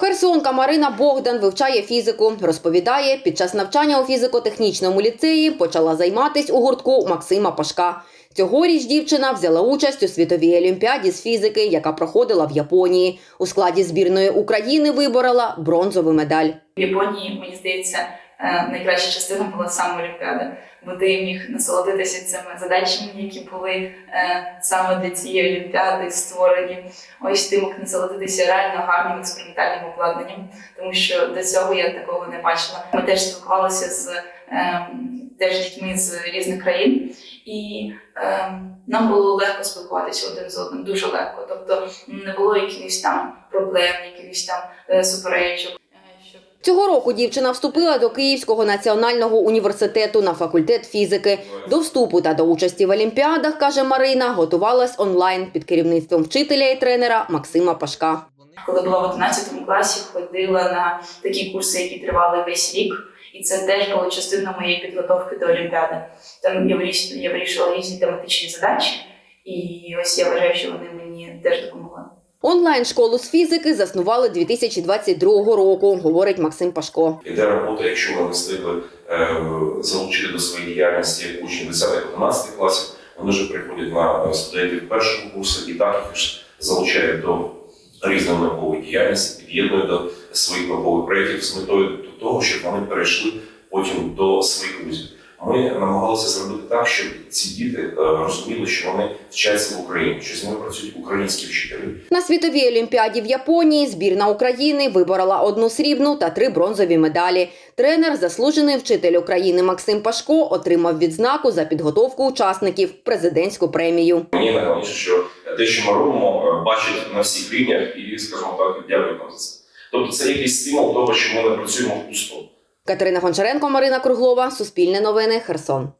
Херсонка Марина Богдан вивчає фізику. Розповідає, під час навчання у фізико-технічному ліцеї почала займатись у гуртку Максима Пашка. Цьогоріч дівчина взяла участь у світовій олімпіаді з фізики, яка проходила в Японії. У складі збірної України виборола бронзову медаль. В Японії, мені здається, найкраща частина була саме Олімпіада, бо ти міг насолодитися цими задачами, які були е, саме для цієї Олімпіади створені. Ось ти міг насолодитися реально гарним експериментальним обладнанням, тому що до цього я такого не бачила. Ми теж спілкувалися з е, теж дітьми з різних країн, і е, нам було легко спілкуватися один з одним, дуже легко. Тобто не було якихось там проблем, якихось там е, суперечок. Цього року дівчина вступила до Київського національного університету на факультет фізики. До вступу та до участі в олімпіадах, каже Марина, готувалась онлайн під керівництвом вчителя і тренера Максима Пашка. коли була в 11 класі, ходила на такі курси, які тривали весь рік. І це теж було частиною моєї підготовки до Олімпіади. Там я вирішила різні тематичні задачі, і ось я вважаю, що вони мені теж допомогли. Онлайн школу з фізики заснували 2022 року, говорить Максим Пашко. Іде робота, якщо ми встигли е, залучити до своєї діяльності учнів 10-11 класів, вони вже приходять на е, студентів першого курсу і так їх залучають до різної наукової діяльності, під'єднують до своїх наукових проєктів з метою до того, щоб вони перейшли потім до своїх вузів. Ми намагалися зробити так, щоб ці діти е, розуміли, що вони вчаться в Україні, що з ними працюють українські вчителі. На світовій олімпіаді в Японії збірна України виборола одну срібну та три бронзові медалі. Тренер, заслужений вчитель України Максим Пашко, отримав відзнаку за підготовку учасників президентську премію. Мені найголовніше, що те, що ми робимо, е, бачать на всіх рівнях і, скажімо так, дякую вам за це. Тобто це якийсь стимул того, що ми не працюємо в пусту. Катерина Гончаренко, Марина Круглова, Суспільне новини, Херсон.